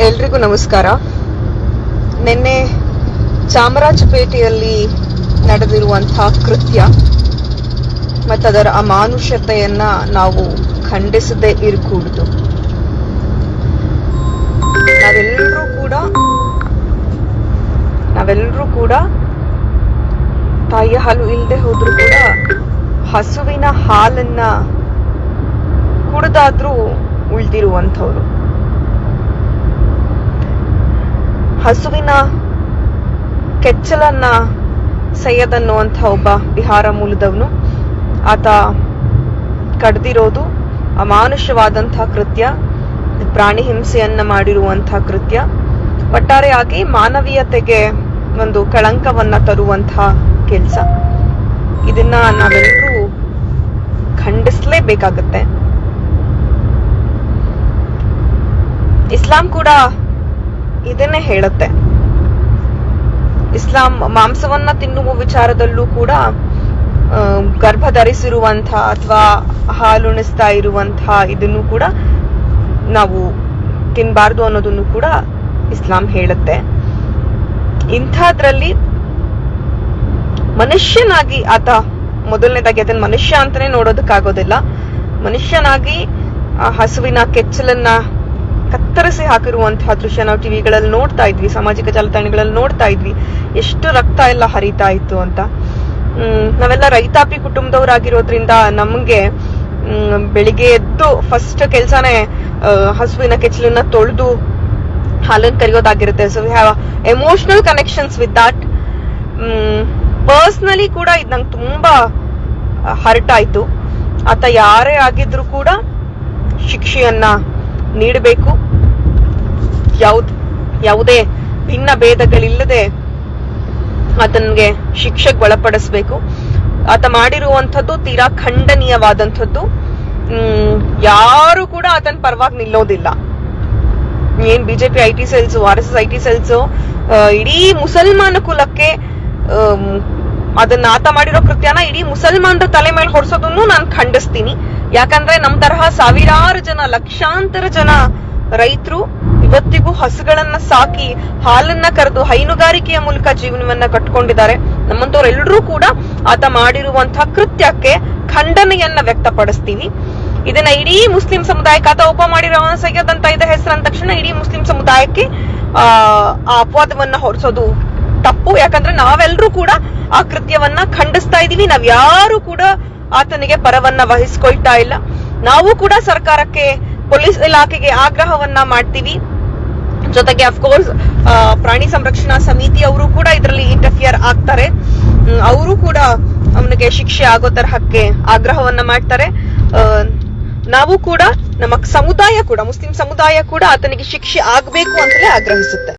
ಎಲ್ರಿಗೂ ನಮಸ್ಕಾರ. ನಿನ್ನೆ ಚಾಮರಾಜಪೇಟೆಯಲ್ಲಿ ನಡೆದಿರುವಂತಹ ಕೃತ್ಯ ಮತ್ತದರ ಅಮಾನುಷತೆಯನ್ನ ನಾವು ಖಂಡಿಸದೇ ಇರಕೂಡದು. ನಾವೆಲ್ಲರೂ ಕೂಡ ನಾವೆಲ್ಲರೂ ಕೂಡ ತಾಯಿಯ ಹಾಲು ಇಲ್ಲದೆ ಹೋದ್ರೂ ಕೂಡ ಹಸುವಿನ ಹಾಲನ್ನ ಕುಡ್ದಾದ್ರೂ ಉಳ್ದಿರುವಂಥವ್ರು. ಹಸುವಿನ ಕೆಚ್ಚಲನ್ನ ಸೈಯದ್ ಅನ್ನುವಂಥ ಒಬ್ಬ ಬಿಹಾರ ಮೂಲದವನು. ಆತ ಕಡ್ದಿರೋದು ಅಮಾನುಷ್ಯವಾದಂಥ ಕೃತ್ಯ, ಪ್ರಾಣಿ ಹಿಂಸೆಯನ್ನ ಮಾಡಿರುವಂತಹ ಕೃತ್ಯ. ಒಟ್ಟಾರೆಯಾಗಿ ಮಾನವೀಯತೆಗೆ ಒಂದು ಕಳಂಕವನ್ನ ತರುವಂತಹ ಕೆಲಸ. ಇದನ್ನ ನಾವೆಲ್ಲರೂ ಖಂಡಿಸಲೇಬೇಕಾಗತ್ತೆ. ಇಸ್ಲಾಂ ಕೂಡ ಇದನ್ನೇ ಹೇಳುತ್ತೆ. ಇಸ್ಲಾಂ ಮಾಂಸವನ್ನ ತಿನ್ನುವ ವಿಚಾರದಲ್ಲೂ ಕೂಡ ಗರ್ಭ ಅಥವಾ ಹಾಲುಣಿಸ್ತಾ ಇರುವಂತಹ ಇದನ್ನು ಕೂಡ ನಾವು ತಿನ್ಬಾರ್ದು ಅನ್ನೋದನ್ನು ಕೂಡ ಇಸ್ಲಾಂ ಹೇಳುತ್ತೆ. ಇಂಥದ್ರಲ್ಲಿ ಮನುಷ್ಯನಾಗಿ ಆತ, ಮೊದಲನೇದಾಗಿ ಅದನ್ನ ಮನುಷ್ಯ ಅಂತಾನೆ ನೋಡೋದಕ್ಕಾಗೋದಿಲ್ಲ. ಮನುಷ್ಯನಾಗಿ ಆ ಹಸುವಿನ ಕೆಚ್ಚಲನ್ನ ಕತ್ತರಿಸಿ ಹಾಕಿರುವಂತಹ ದೃಶ್ಯ ನಾವು ಟಿವಿಗಳಲ್ಲಿ ನೋಡ್ತಾ ಇದ್ವಿ, ಸಾಮಾಜಿಕ ಜಾಲತಾಣಗಳಲ್ಲಿ ನೋಡ್ತಾ ಇದ್ವಿ. ಎಷ್ಟು ರಕ್ತ ಎಲ್ಲ ಹರಿತಾ ಇತ್ತು ಅಂತ. ನಾವೆಲ್ಲ ರೈತಾಪಿ ಕುಟುಂಬದವರಾಗಿರೋದ್ರಿಂದ ನಮ್ಗೆ ಬೆಳಿಗ್ಗೆ ಎದ್ದು ಫಸ್ಟ್ ಕೆಲ್ಸನೇ ಹಸುವಿನ ಕೆಚ್ಚಲನ್ನ ತೊಳೆದು ಹಾಲನ್ನು ಕರೆಯೋದಾಗಿರುತ್ತೆ. So we have emotional connections with that personally ಕೂಡ ಇದು ನಂಗೆ ತುಂಬಾ ಹರ್ಟ್ ಆಯ್ತು. ಆತ ಯಾರೇ ಆಗಿದ್ರು ಕೂಡ ಶಿಕ್ಷೆಯನ್ನ ನೀಡಬೇಕು. ಯಾವ್ದ್, ಯಾವುದೇ ಭಿನ್ನ ಭೇದಗಳಿಲ್ಲದೆ ಆತನಿಗೆ ಶಿಕ್ಷೆಗೆ ಒಳಪಡಿಸ್ಬೇಕು. ಆತ ಮಾಡಿರುವಂಥದ್ದು ತೀರಾ ಖಂಡನೀಯವಾದಂಥದ್ದು. ಹ್ಮ್, ಯಾರು ಕೂಡ ಆತನ ಪರವಾಗಿ ನಿಲ್ಲೋದಿಲ್ಲ. ಏನ್ BJP I T cells, R S S I T cells ಇಡೀ ಮುಸಲ್ಮಾನ ಕುಲಕ್ಕೆ ಅದನ್ನ ಆತ ಮಾಡಿರೋ ಕೃತ್ಯನ ಇಡೀ ಮುಸಲ್ಮಾನರ ತಲೆ ಮೇಲೆ ಹೊಡ್ಸೋದನ್ನು ನಾನು ಖಂಡಿಸ್ತೀನಿ. ಯಾಕಂದ್ರೆ ನಮ್ ತರಹ ಸಾವಿರಾರು ಜನ, ಲಕ್ಷಾಂತರ ಜನ ರೈತರು ಇವತ್ತಿಗೂ ಹಸುಗಳನ್ನ ಸಾಕಿ ಹಾಲನ್ನ ಕರೆದು ಹೈನುಗಾರಿಕೆಯ ಮೂಲಕ ಜೀವನವನ್ನ ಕಟ್ಕೊಂಡಿದ್ದಾರೆ. ನಮ್ಮಂತವ್ರೆಲ್ಲರೂ ಕೂಡ ಆತ ಮಾಡಿರುವಂತಹ ಕೃತ್ಯಕ್ಕೆ ಖಂಡನೆಯನ್ನ ವ್ಯಕ್ತಪಡಿಸ್ತೀವಿ. ಇದನ್ನ ಇಡೀ ಮುಸ್ಲಿಂ ಸಮುದಾಯಕ್ಕೆ, ಆತ ಒಬ್ಬ ಮಾಡಿರೋ ಸೈಯದ್ ಅಂತ ಇದೆ ಹೆಸರು ಅಂದ ತಕ್ಷಣ ಇಡೀ ಮುಸ್ಲಿಂ ಸಮುದಾಯಕ್ಕೆ, ಆ ಆ ಅಪವಾದವನ್ನ ಹೊರಿಸೋದು ತಪ್ಪು. ಯಾಕಂದ್ರೆ ನಾವೆಲ್ಲರೂ ಕೂಡ ಆ ಕೃತ್ಯವನ್ನ ಖಂಡಿಸ್ತಾ ಇದೀವಿ ನಾವ್ ಯಾರು ಕೂಡ ಆತನಿಗೆ ಪರವನ್ನ ವಹಿಸ್ಕೊಳ್ತಾ ಇಲ್ಲ. ನಾವು ಕೂಡ ಸರ್ಕಾರಕ್ಕೆ, ಪೊಲೀಸ್ ಇಲಾಖೆಗೆ ಆಗ್ರಹವನ್ನ ಮಾಡ್ತೀವಿ. ಜೊತೆಗೆ ಅಫ್ಕೋರ್ಸ್ ಪ್ರಾಣಿ ಸಂರಕ್ಷಣಾ ಸಮಿತಿ ಅವರು ಕೂಡ ಇದರಲ್ಲಿ ಇಂಟರ್ಫಿಯರ್ ಆಗ್ತಾರೆ. ಅವರು ಕೂಡ ಅವನಿಗೆ ಶಿಕ್ಷೆ ಆಗೋ ತರಹಕ್ಕೆ ಆಗ್ರಹವನ್ನ ಮಾಡ್ತಾರೆ. ನಾವು ಕೂಡ ನಮ್ಮ ಸಮುದಾಯ ಕೂಡ, ಮುಸ್ಲಿಂ ಸಮುದಾಯ ಕೂಡ ಆತನಿಗೆ ಶಿಕ್ಷೆ ಆಗ್ಬೇಕು ಅಂತಲೇ ಆಗ್ರಹಿಸುತ್ತೆ.